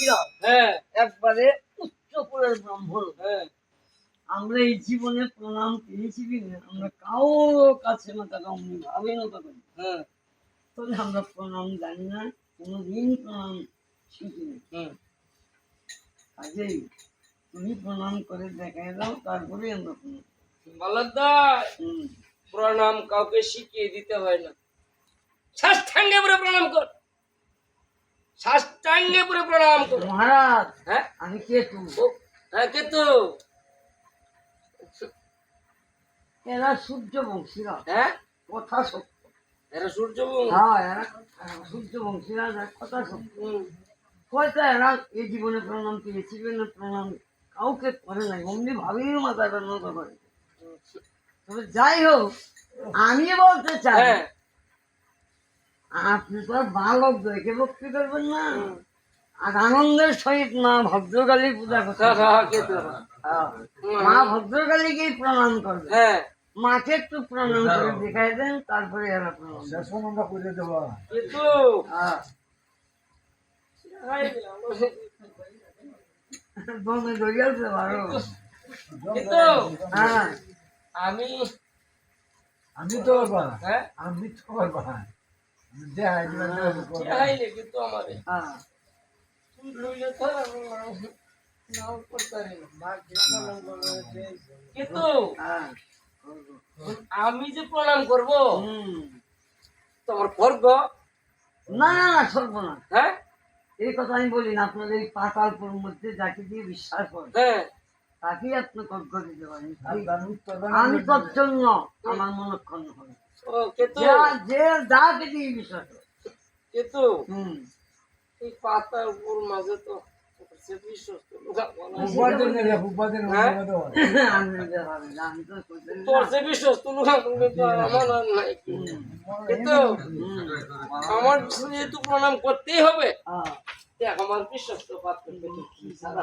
বংশীরা হ্যাঁ। একবারে ব্রাহ্মণ। হ্যাঁ। আমরা এই জীবনে প্রণাম পেয়েছি কিনা আমরা কাছে না ভাবে না তখন হ্যাঁ। তবে আমরা প্রণাম জানি না কোনোদিন প্রণাম শিখিনি। হুম কাজেই তুমি প্রণাম করে দেখাই দাও তারপরে আমরা প্রণাম মালদা প্রণাম কাউকে শিখিয়ে দিতে হয় না। পুরো প্রণাম কর। সাষ্টাঙ্গে পুরো প্রণাম কর। মহারাজ হ্যাঁ? আমি কে তুমি ও, হ্যাঁ কিন্তু এরা সূর্য বংশীরা হ্যাঁ? কথা সত্য। এরা সূর্য হ্যাঁ এরা সূর্য বংশীরা এরা কথা সত্য। হয়তো এরা এই জীবনে প্রণাম পেয়েছি প্রণাম কাউকে করে নাই অমনি ভাবেই মাথাটা নত করে। তবে যাই হোক আমি বলতে চাই হ্যাঁ। আপনি তো আর বালক দেখে ভক্তি করবেন না। আর আনন্দের সহিত মা ভদ্রকালী পূজা করতে হ্যাঁ, হ্যাঁ, হ্যাঁ। মা ভদ্রকালীকেই প্রণাম করবে। হ্যাঁ। মাকে একটু প্রণাম করে দেখাই দেন তারপরে এরা প্রণাম। করবে। কিন্তু হ্যাঁ। বন্ধু ধরিয়াছে ভালো কিন্তু হ্যাঁ। আমি আমি তো হ্যাঁ? আমি তো চাইলে কিন্তু আমারে হ্যাঁ। আমি কিন্তু হ্যাঁ। আমি যে প্রণাম করব তোমার স্বর্গ না না না সরব না। হ্যাঁ? এই কথা আমি বলি না আপনাদের এই পাতালপুর মধ্যে যাকে দিয়ে বিশ্বাস করেন হ্যাঁ। তাকেই আপনি কর্ক দিতে পারেন। আমি আমি তৎজন্য আমার মনক্ষণ হবে। এই পাতার উপর মাঝে তো হ্যাঁ? আমার যেহেতু প্রণাম করতেই হবে হ্যাঁ। দেখ আমার বিশ্বস্ত পাত্র কি সারা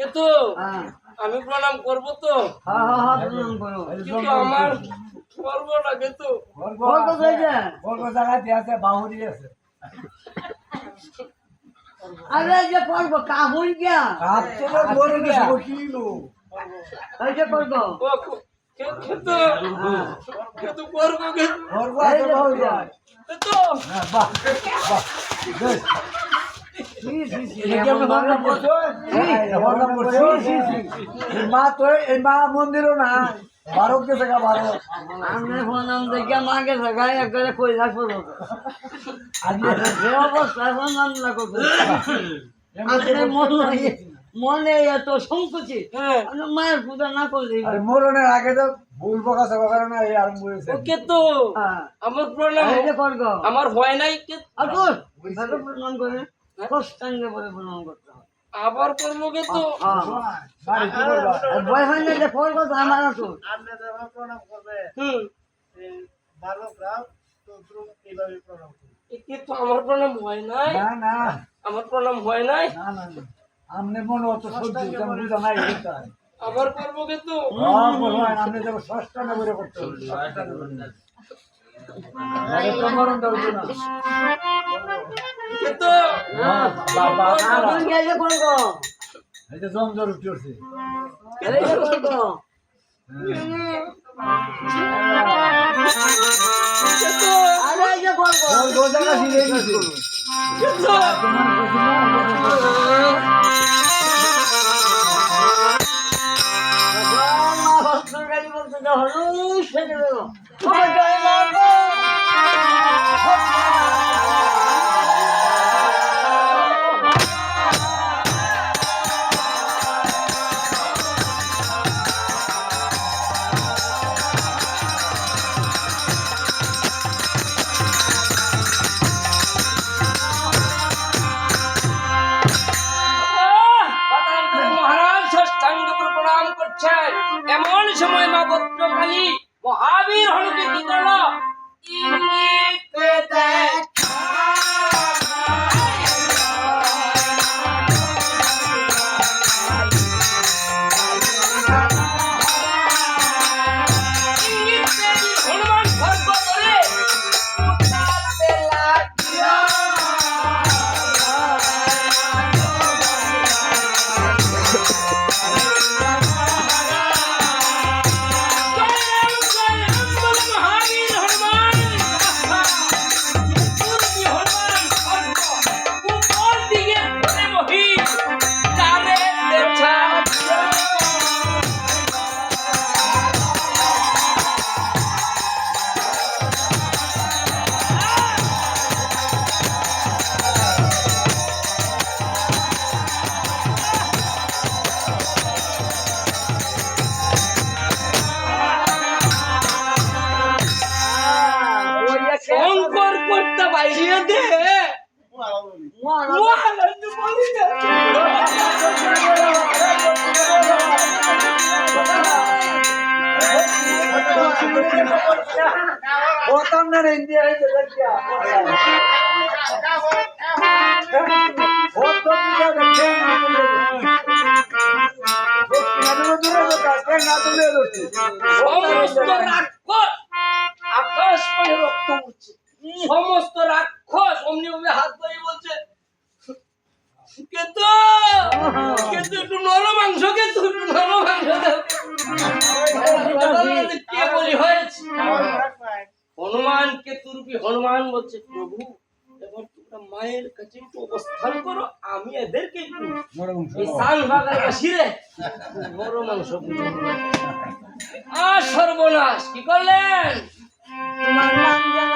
কিন্তু আমি প্রণাম করব তো। কিন্তু আমার করব না কিন্তু আরে কিলো কিন্তু। মা তো এই মা মন্দিরও না আমি দেখে একবারে কইলা মন মনে এত সংকুচি হ্যাঁ। মায়ের পূজা না করলেই আর মরণের আগে তো ভুল বকা সবা করে না এই আরম্ভ হয়েছে। ও কিন্তু হ্যাঁ। আমার প্রণাম আমার হয় নাই ওইভাবে প্রণাম করে। কষ্টাঙ্গে বলে প্রণাম করতে হবে। আবার করব কিন্তু হ্যাঁ। বাড়ি কি করবা? আর ভয় হয় না যে করব তো এ কিন্তু আমার প্রণাম হয় নাই? না না। আমার প্রণাম হয় নাই? না না আমনে মনে অত সহ্য তেমন বুঝা নাই আবার করব কিন্তু হ্যাঁ আমনে যাব ষষ্ঠা নগরে করতে হবে। ষষ্ঠা নগরে তো মরণ দাও না বাবা আগুন গেলে করব এই যে জমজর উঠছে। এই যে করব আরে এই যে করব ওর গোজাটা দিয়ে দিয়েছে কিন্তু তোমার ভগবান মা ভক্তকালী বলতে যা হলো সেটা হলো রক্ত উঠছে সমস্ত রাক্ষস অমনি অমনি হাত ধরে বলছে কিন্তু কিন্তু একটু নরম মাংস কিন্তু অবস্থান করো আমি এদেরকে বড় মাংস আর সর্বনাশ কি করলেন? তোমার নাম যেন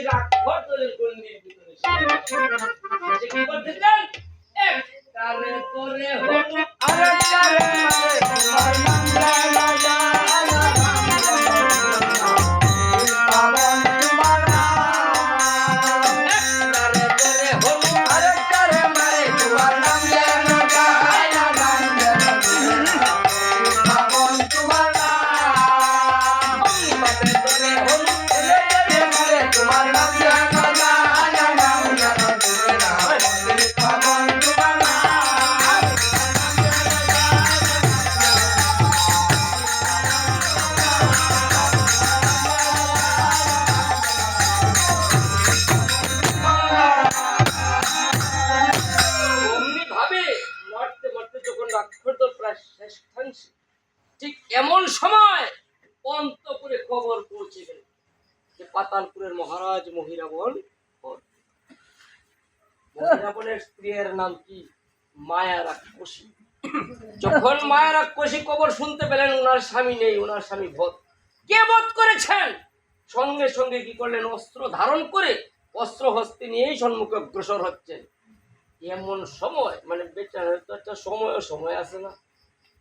লাখ দিয়ে ঘর তৈরি করে নিয়ে কি করতে এক পাতালপুরের মহারাজ মহিরাবন। মহিরাবনের স্ত্রীর নাম কি? মায়া রাক্ষসী। যখন মায়া রাক্ষসী খবর শুনতে পেলেন, ওনার স্বামী নেই, ওনার স্বামী কে করেছেন? সঙ্গে সঙ্গে কি করলেন? অস্ত্র ধারণ করে অস্ত্র হস্তে নিয়েই সম্মুখে অগ্রসর হচ্ছেন। এমন সময় মানে বেচার তো একটা সময় সময় আছে না।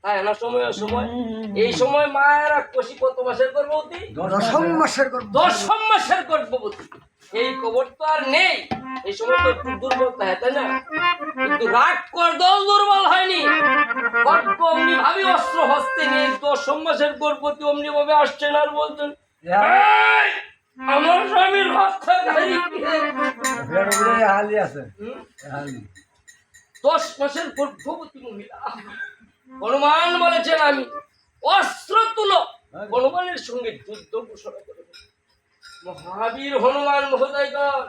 তাই না? সময় সময়। এই সময় মায়েরা কষি কত মাসের গর্ভবতী? দশম মাসের দশম মাসের গর্ভবতী। এই খবর তো আর নেই। এই সময় তো একটু দুর্বল থাকে তাই না? কিন্তু রাগ কর দল দুর্বল হয়নি। গর্ভ অমনি ভাবি অস্ত্র হস্তে নিয়ে দশম মাসের গর্ভবতী অমনি ভাবে আসছেন আর বলছেন "এই, আমার স্বামীর হত্যাকারী হালি আছে দশ মাসের গর্ভবতী মহিলা। হনুমান বলেছেন আমি অস্ত্র তুলো। হনুমানের সঙ্গে যুদ্ধ ঘোষণা করে মহাবীর হনুমান মহোদয়গণ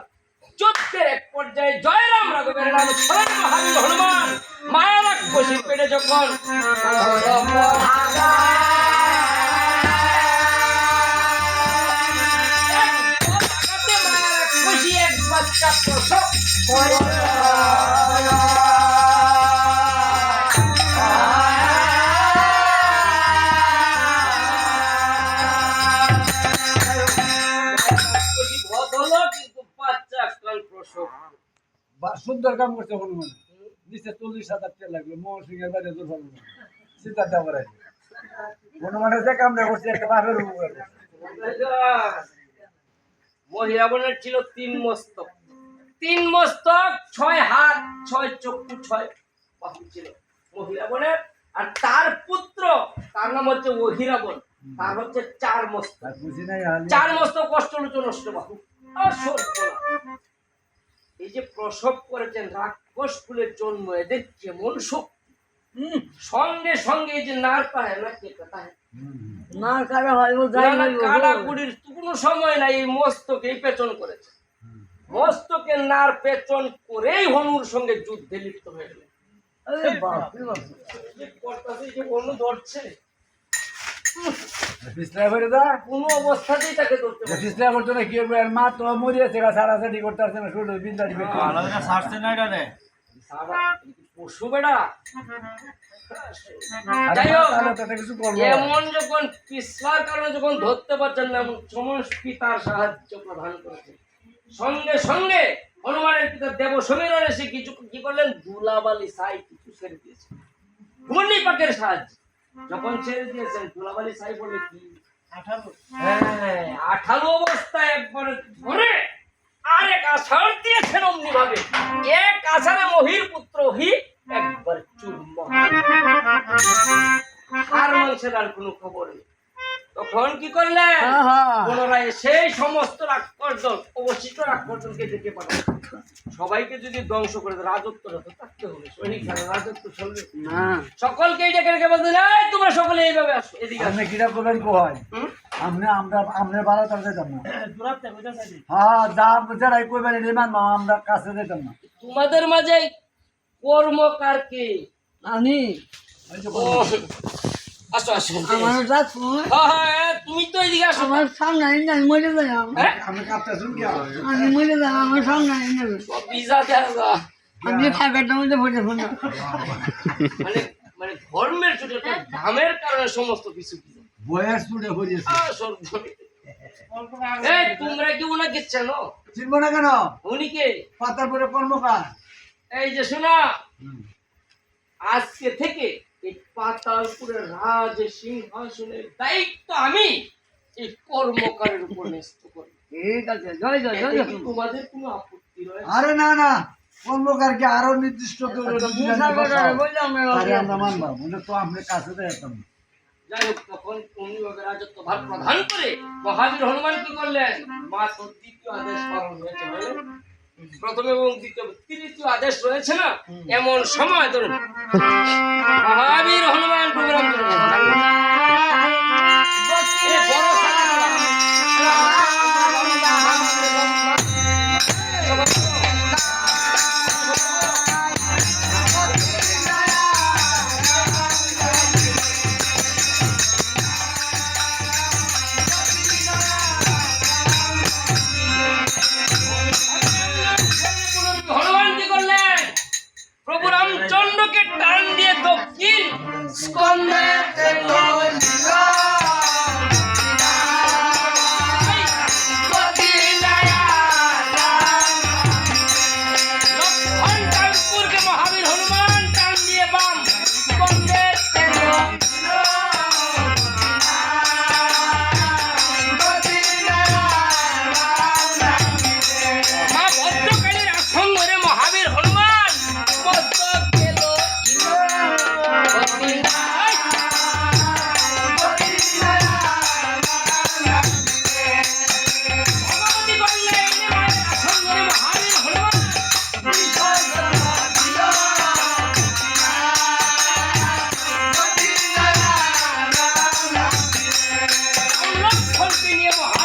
যুদ্ধের এক পর্যায়ে জয়রাম রাঘবের নাম স্মরণ মহাবীর হনুমান মায়ের এক কষির পেটে যখন এক বাচ্চা প্রসব। সুন্দর কাম করছে হনুমান। নিচে চল্লিশ হাজার টাকা লাগল মোহন সিং এর দূর হলো চিন্তা দেওয়ার হনুমানের যে কামটা করছে একটা বাপের উপকার। মহিরাবণের ছিল তিন মস্তক। তিন মস্তক ছয় হাত ছয় চক্ষু ছয় বাহু ছিল। মহিরাবণের আর তার পুত্র তার নাম হচ্ছে অহিরাবণ তার হচ্ছে চার মস্তক। চার মস্তক অষ্টলোচন অষ্টবাহু আর সর্বনা। এই যে প্রসব করেছেন রাক্ষস ফুলের জন্ম এদের কেমন শক্তি? সঙ্গে সঙ্গে এই যে নার পায় না কে তাহে না কারা হয় ও যাই কাড়াকুড়ির কোনো সময় নাই এই মস্তকে পেচন করেছে। মস্তকে নার পেচন করেই হনুর সঙ্গে যুদ্ধে লিপ্ত হয়ে গেল করতাছে যে হনু ধরছে। পিছলা করে দা। কোনো অবস্থাতেই তাকে ধরতে না। কি হবে আর মা তো মরিয়েছে গা করতে পারছে না শুধু এমন যখন পিছলার কারণে যখন ধরতে পারছেন না এমন সময় পিতার সাহায্য প্রদান করেছেন। সঙ্গে সঙ্গে হনুমানের পিতা দেব সমীরণ এসে কিছু কি করলেন? দুলাবালি সাই কিছু ছেড়ে পাকের সাহায্য। যখন ছেড়ে দিয়েছেন দুলাবালি সাই বলে কি? হ্যাঁ আঠালো অবস্থায় একবার ধরে আরেক আষাঢ় দিয়েছেন অমনি ভাবে এক আষাঢ়ে মহির পুত্র হি একবার চূর্ম আর মানুষের আর কোনো খবর নেই। তখন কি করলেন? হ্যাঁ। পুনরায় সেই সমস্ত রাক্ষসদল অবশিষ্ট রাক্ষসদলকে ডেকে পাঠালেন সবাইকে যদি ধ্বংস করে দেয়, রাজত্বটা থাকতে হবে? সৈনিক ছাড়া রাজত্ব চলবে? না। সকলকেই ডেকে ডেকে বলতেন এই তোমরা সকলে এইভাবে আসো এদিকে আপনি কিরা করবেন কো হয়? আমরা আমরা আমরা বাড়া তার যেতাম না। হ্যাঁ যা যারাই কইবেন এটাই মানবো আমরা কাছে যেতাম না। তোমাদের মাঝে কর্মকার কে? আমি। আসো আসো আমার রাত সময় হ্যাঁ, হ্যাঁ, তুমি তো এদিকে আসো। আমার সামনে আইন আমি মরে যাই হ্যাঁ? আমি কাপটা শুন কি আমি মরে যাই আমার সামনে আইন নেবে দেওয়া আমি মধ্যে পড়ে ফোনা মানে মানে ধর্মের ছোট একটা ধামের কারণে সমস্ত কিছু বয়স ছুটে হরিয়েছে আহ, এই তোমরা কি উনাকে চেনো চিনবো না কেন? উনি কে? পাতার পরে কর্মকার। এই যে শোনা। আজকে থেকে এই পাতালপুরের রাজ সিংহাসনের দায়িত্ব আমি। এই কর্মকারের উপর ন্যস্ত করি। ঠিক আছে জয় জয় জয় তোমাদের কোনো আপত্তি রয়েছে? আরে না না কর্মকারকে আরও নির্দিষ্ট করে আমরা মানবা বলে তো আপনি কাছে যেতাম যাই হোক তখন ওকে রাজত্ব ভার প্রধান করে মহাবীর হনুমান কি করলেন? মা দ্বিতীয় আদেশ পালন হয়েছে? প্রথম এবং দ্বিতীয় তৃতীয় আদেশ রয়েছে না এমন সময় ধরুন মহাবীর হনুমান প্রোগ্রাম রামচন্দ্রকে টান দিয়ে দক্ষিণ স্কন্ধে Ini.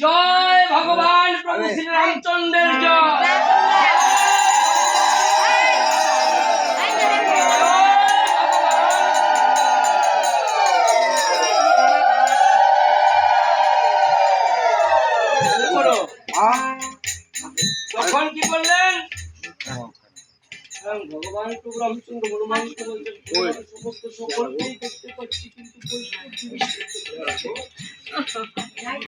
জয় ভগবান প্রভু শ্রী রামচন্দ্রের জয় করো। তখন কি করলেন হ্যাঁ, ভগবান তো রামচন্দ্র হনুমানকে বলছেন "ভগবান সমস্ত সকলকেই দেখতে পাচ্ছি কিন্তু